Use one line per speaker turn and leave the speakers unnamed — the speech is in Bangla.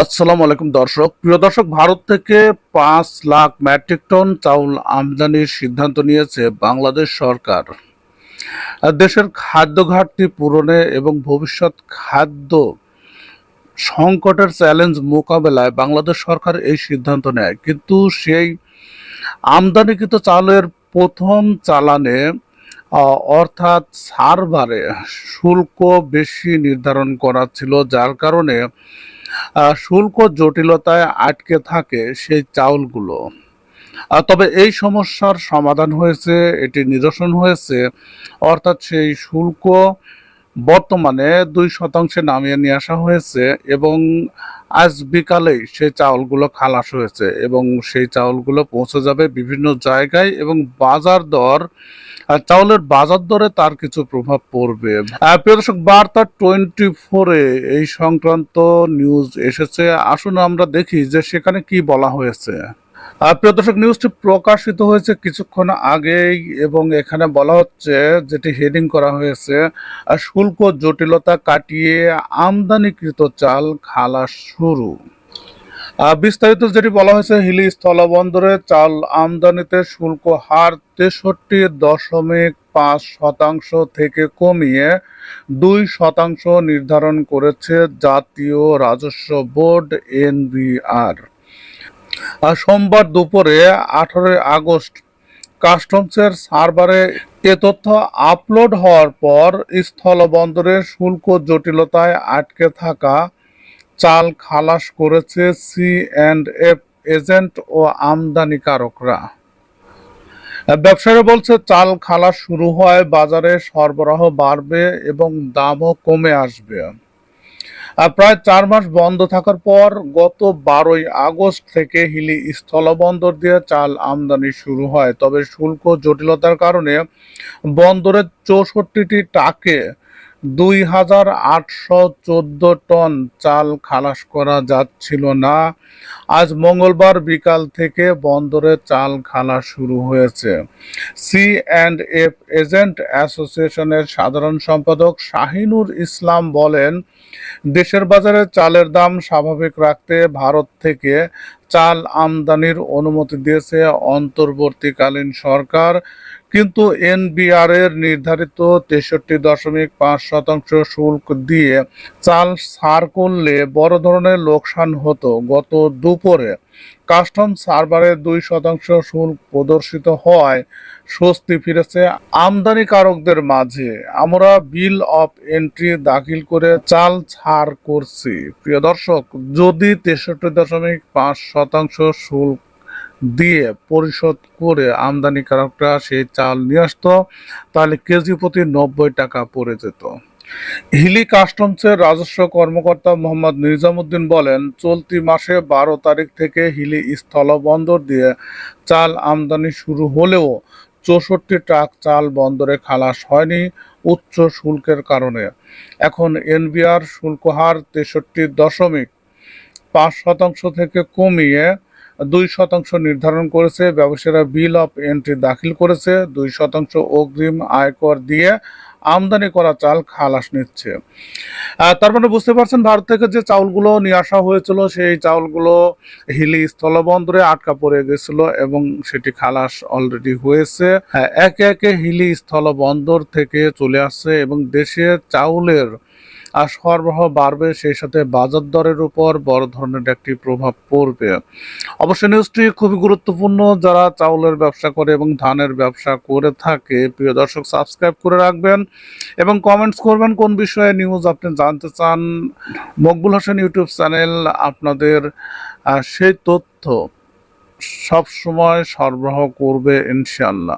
আসসালামু আলাইকুম দর্শক। প্রিয় দর্শক, ভারত থেকে পাঁচ লাখ মেট্রিক টন চাউল আমদানির সিদ্ধান্ত নিয়েছে বাংলাদেশ সরকার। দেশের খাদ্য ঘাটতি পূরণে এবং ভবিষ্যৎ খাদ্য সংকটের চ্যালেঞ্জ মোকাবেলায় বাংলাদেশ সরকার এই সিদ্ধান্ত নেয়। কিন্তু সেই আমদানিকৃত চালের প্রথম চালানে অর্থাৎ সার্ভারে শুল্ক বেশি নির্ধারণ করা ছিল, যার কারণে শুল্ক জটিলতায় আটকে থাকে সেই চাউলগুলো। তবে এই সমস্যার সমাধান হয়েছে, এটি নিরসন হয়েছে, অর্থাৎ সেই শুল্ক বর্তমানে দুই শতাংশে নামিয়ে নিয়ে আসা হয়েছে এবং আজ বিকালেই সেই চাউলগুলো খালাস হয়েছে এবং সেই চাউলগুলো পৌঁছে যাবে বিভিন্ন জায়গায় এবং বাজার দর চাউলের বাজার দরে তার কিছু প্রভাব পড়বে। প্রিয় বার্তা টোয়েন্টি ফোরে এই সংক্রান্ত নিউজ এসেছে। আসুন আমরা দেখি যে সেখানে কি বলা হয়েছে। প্রিয় দর্শক নিউজটি প্রকাশিত হয়েছে কিছুক্ষণ আগেই এবং এখানে বলা হচ্ছে যেটি হেডিং করা হয়েছে শুল্ক জটিলতা কাটিয়ে আমদানিকৃত চাল খালাস শুরু। বিস্তারিত যেটি বলা হয়েছে, হিলি স্থলবন্দরে চাল আমদানিতে শুল্ক হার তেষট্টি দশমিক পাঁচ শতাংশ থেকে কমিয়ে দুই শতাংশ নির্ধারণ করেছে জাতীয় রাজস্ব বোর্ড, এনবিআর। আর সোমবার দুপুরে আঠারোই আগস্ট কাস্টমসের সার্ভারে এ তথ্য আপলোড হওয়ার পর স্থলবন্দরে শুল্ক জটিলতায় আটকে থাকা চাল খালাস করেছে সি অ্যান্ড এফ এজেন্ট ও আমদানিকারকরা। ব্যবসায়ীরা বলছে, চাল খালাস শুরু হয় বাজারে সরবরাহ বাড়বে এবং দামও কমে আসবে। প্রায় চার মাস বন্ধ থাকার পর গত বারোই আগস্ট থেকে হিলি স্থলবন্দর দিয়ে চাল আমদানি শুরু হয়। তবে শুল্ক জটিলতার কারণে বন্দরের চৌষট্টিটি টাকে দুই হাজার আটশো চোদ্দ টন চাল খালাস করা যাচ্ছিল না। আজ মঙ্গলবার বিকাল থেকে বন্দরে চাল খালাস শুরু হয়েছে। সি অ্যান্ড এফ এজেন্ট অ্যাসোসিয়েশনের সাধারণ সম্পাদক শাহিনুর ইসলাম বলেন, দেশের বাজারে চালের দাম স্বাভাবিক রাখতে ভারত থেকে চাল আমদানির অনুমতি দিয়েছে অন্তর্বর্তীকালীন সরকার, কিন্তু এনবিআর এর নির্ধারিত তেষট্টি দশমিক পাঁচ শতাংশ শুল্ক দিয়ে চাল সার করলে বড় ধরনের লোকসান হতো। গত দুপুরে কাস্টম সার্ভারে দুই শতাংশ শুল্ক প্রদর্শিত হওয়ায় স্বস্তি ফিরেছে আমদানিকারকদের মাঝে। আমরা বিল অফ এন্ট্রি দাখিল করে চাল ছাড় করছি। প্রিয় দর্শক, যদি তেষট্টি দশমিক পাঁচ শতাংশ শুল্ক দিয়ে পরিশোধ করে আমদানিকারকরা সেই চাল নিয়ে আসতো, তাহলে কেজি প্রতি নব্বই টাকা পড়ে যেত। হিলি কাস্টমসের রাজস্ব কর্মকর্তা মোহাম্মদ নিজামুদ্দিন বলেন, চলতি মাসে বারো তারিখ থেকে হিলি স্থলবন্দর দিয়ে চাল আমদানি শুরু হলেও চৌষট্টি ট্রাক চাল বন্দরে খালাস হয়নি উচ্চ শুল্কের কারণে। এখন এনবিআর শুল্ক হার তেষট্টি দশমিক পাঁচ শতাংশ থেকে কমিয়ে দুই শতাংশ নির্ধারণ করেছে। ব্যবসায়ীরা বিল অফ এন্ট্রি দাখিল করেছে। দুই শতাংশ অগ্রিম আয়কর দিয়ে আমদানি করা চাল খালাস নিচ্ছে। তার মানে বুঝতে পারছেন ভারত থেকে যে চাউলগুলো নিয়ে আসা হয়েছিল সেই চাউলগুলো হিলি স্থলবন্দরে আটকা পড়ে গেছিল এবং সেটি খালাস অলরেডি হয়েছে। হ্যাঁ, একে একে হিলি স্থলবন্দর থেকে চলে আসছে এবং দেশের চাউলের সরবরাহ বাড়বে, সেই সাথে বাজার দরের উপর বড় ধরনের একটি প্রভাব পড়বে। অবশ্য নিউজটি খুবই গুরুত্বপূর্ণ। যারা চাউলের ব্যবসা করে এবং ধানের ব্যবসা করে থাকে, প্রিয় দর্শক সাবস্ক্রাইব করে রাখবেন এবং কমেন্টস করবেন কোন বিষয়ে নিউজ আপনি জানতে চান। মকবুল হোসেন ইউটিউব চ্যানেল আপনাদের সেই তথ্য সব সময় সরবরাহ করবে ইনশাল্লাহ